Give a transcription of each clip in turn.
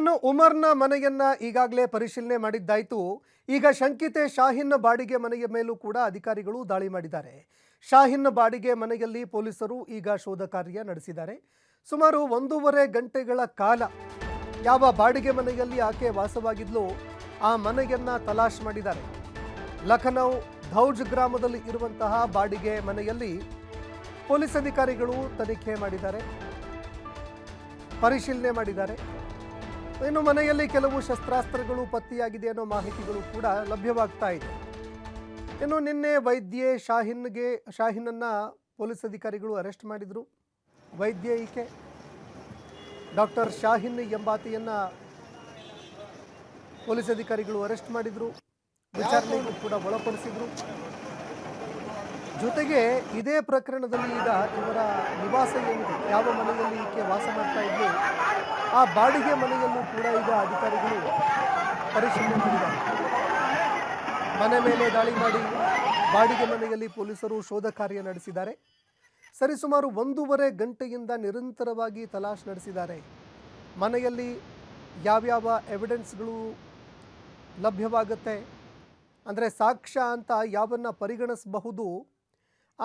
ಇನ್ನು ಉಮರ್ನ ಮನೆಯನ್ನ ಈಗಾಗಲೇ ಪರಿಶೀಲನೆ ಮಾಡಿದ್ದಾಯಿತು. ಈಗ ಶಂಕಿತೆ ಶಾಹಿನ್ ಬಾಡಿಗೆ ಮನೆಯ ಮೇಲೂ ಕೂಡ ಅಧಿಕಾರಿಗಳು ದಾಳಿ ಮಾಡಿದ್ದಾರೆ. ಶಾಹಿನ್ ಬಾಡಿಗೆ ಮನೆಯಲ್ಲಿ ಪೊಲೀಸರು ಈಗ ಶೋಧ ಕಾರ್ಯ ನಡೆಸಿದ್ದಾರೆ. ಸುಮಾರು ಒಂದೂವರೆ ಗಂಟೆಗಳ ಕಾಲ ಯಾವ ಬಾಡಿಗೆ ಮನೆಯಲ್ಲಿ ಆಕೆ ವಾಸವಾಗಿದ್ಲು ಆ ಮನೆಯನ್ನ ತಲಾಶ್ ಮಾಡಿದ್ದಾರೆ. ಲಖನೌ ಧೌಜ್ ಗ್ರಾಮದಲ್ಲಿ ಇರುವಂತಹ ಬಾಡಿಗೆ ಮನೆಯಲ್ಲಿ ಪೊಲೀಸ್ ಅಧಿಕಾರಿಗಳು ತನಿಖೆ ಮಾಡಿದ್ದಾರೆ. ಪರಿಶೀಲನೆ ಮಾಡಿದ್ದಾರೆ. ಇನ್ನು ಮನೆಯಲ್ಲಿ ಕೆಲವು ಶಸ್ತ್ರಾಸ್ತ್ರಗಳು ಪತ್ತೆಯಾಗಿದೆ ಅನ್ನೋ ಮಾಹಿತಿಗಳು ಕೂಡ ಲಭ್ಯವಾಗ್ತಾ ಇದೆ. ಇನ್ನು ನಿನ್ನೆ ವೈದ್ಯೆ ಶಾಹಿನ್ಗೆ, ಶಾಹಿನನ್ನು ಪೊಲೀಸ್ ಅಧಿಕಾರಿಗಳು ಅರೆಸ್ಟ್ ಮಾಡಿದರು. ವೈದ್ಯ ಈಕೆ ಡಾಕ್ಟರ್ ಶಾಹಿನ್ ಎಂಬಾತೆಯನ್ನು ಪೊಲೀಸ್ ಅಧಿಕಾರಿಗಳು ಅರೆಸ್ಟ್ ಮಾಡಿದರು. ವಿಚಾರಣೆಗೂ ಕೂಡ ಒಳಪಡಿಸಿದ್ರು. ಜೊತೆಗೆ ಇದೇ ಪ್ರಕರಣದಲ್ಲಿ ಈಗ ಇವರ ನಿವಾಸ ಏನಿದೆ, ಯಾವ ಮನೆಯಲ್ಲಿ ಈಕೆ ವಾಸ ಮಾಡ್ತಾ ಇದ್ದು ಆ ಬಾಡಿಗೆ ಮನೆಯಲ್ಲೂ ಕೂಡ ಈಗ ಅಧಿಕಾರಿಗಳು ಪರಿಶೀಲನೆ ಮಾಡಿದ್ದಾರೆ ಮನೆ ಮೇಲೆ ದಾಳಿ ಮಾಡಿ ಬಾಡಿಗೆ ಮನೆಯಲ್ಲಿ ಪೊಲೀಸರು ಶೋಧ ಕಾರ್ಯ ನಡೆಸಿದ್ದಾರೆ. ಸರಿಸುಮಾರು ಒಂದೂವರೆ ಗಂಟೆಯಿಂದ ನಿರಂತರವಾಗಿ ತಲಾಶ್ ನಡೆಸಿದ್ದಾರೆ. ಮನೆಯಲ್ಲಿ ಯಾವ್ಯಾವ ಎವಿಡೆನ್ಸ್ಗಳು ಲಭ್ಯವಾಗುತ್ತೆ, ಅಂದರೆ ಸಾಕ್ಷ್ಯ ಅಂತ ಯಾವನ್ನ ಪರಿಗಣಿಸಬಹುದು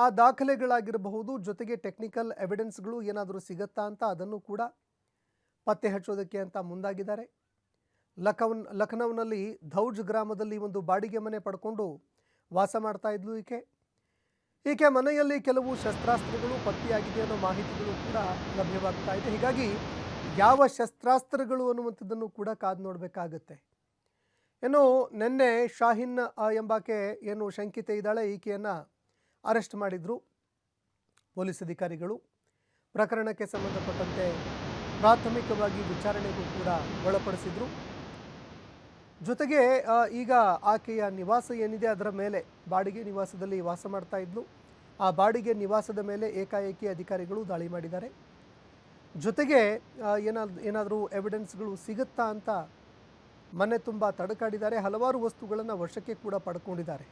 ಆ ದಾಖಲೆಗಳಾಗಿರಬಹುದು, ಜೊತೆಗೆ ಟೆಕ್ನಿಕಲ್ ಎವಿಡೆನ್ಸ್ಗಳು ಏನಾದರೂ ಸಿಗತ್ತಾ ಅಂತ ಅದನ್ನು ಕೂಡ ಪತ್ತೆ ಹಚ್ಚೋದಕ್ಕೆ ಅಂತ ಮುಂದಾಗಿದ್ದಾರೆ. ಲಖನ್ ಲಖನೌನಲ್ಲಿ ಧೌಜ್ ಗ್ರಾಮದಲ್ಲಿ ಒಂದು ಬಾಡಿಗೆ ಮನೆ ಪಡ್ಕೊಂಡು ವಾಸ ಮಾಡ್ತಾ ಇದ್ಲು ಈಕೆ. ಈಕೆ ಮನೆಯಲ್ಲಿ ಕೆಲವು ಶಸ್ತ್ರಾಸ್ತ್ರಗಳು ಪತ್ತೆಯಾಗಿದೆ ಅನ್ನೋ ಮಾಹಿತಿಗಳು ಕೂಡ ಲಭ್ಯವಾಗ್ತಾ ಇದೆ. ಹೀಗಾಗಿ ಯಾವ ಶಸ್ತ್ರಾಸ್ತ್ರಗಳು ಅನ್ನುವಂಥದ್ದನ್ನು ಕೂಡ ಕಾದು ನೋಡಬೇಕಾಗತ್ತೆ. ಏನು ನಿನ್ನೆ ಶಾಹಿನ್ ಎಂಬಾಕೆ ಏನು ಶಂಕಿತೆ ಇದ್ದಾಳೆ, ಈಕೆಯನ್ನು ಅರೆಸ್ಟ್ ಮಾಡಿದರು ಪೊಲೀಸ್ ಅಧಿಕಾರಿಗಳು. ಪ್ರಕರಣಕ್ಕೆ ಸಂಬಂಧಪಟ್ಟಂತೆ ಪ್ರಾಥಮಿಕವಾಗಿ ವಿಚಾರಣೆಗೂ ಕೂಡ ಒಳಪಡಿಸಿದ್ರು. ಜೊತೆಗೆ ಈಗ ಆಕೆಯ ನಿವಾಸ ಏನಿದೆ ಅದರ ಮೇಲೆ, ಬಾಡಿಗೆ ನಿವಾಸದಲ್ಲಿ ವಾಸ ಮಾಡ್ತಾ ಇದ್ಲು. ಆ ಬಾಡಿಗೆ ನಿವಾಸದ ಮೇಲೆ ಏಕಾಏಕಿ ಅಧಿಕಾರಿಗಳು ದಾಳಿ ಮಾಡಿದ್ದಾರೆ. ಜೊತೆಗೆ ಏನಾದ, ಏನಾದರೂ ಎವಿಡೆನ್ಸ್ಗಳು ಸಿಗುತ್ತಾ ಅಂತ ಮನೆ ತುಂಬ ತಡಕಾಡಿದ್ದಾರೆ. ಹಲವಾರು ವಸ್ತುಗಳನ್ನು ವಶಕ್ಕೆ ಕೂಡ ಪಡ್ಕೊಂಡಿದ್ದಾರೆ.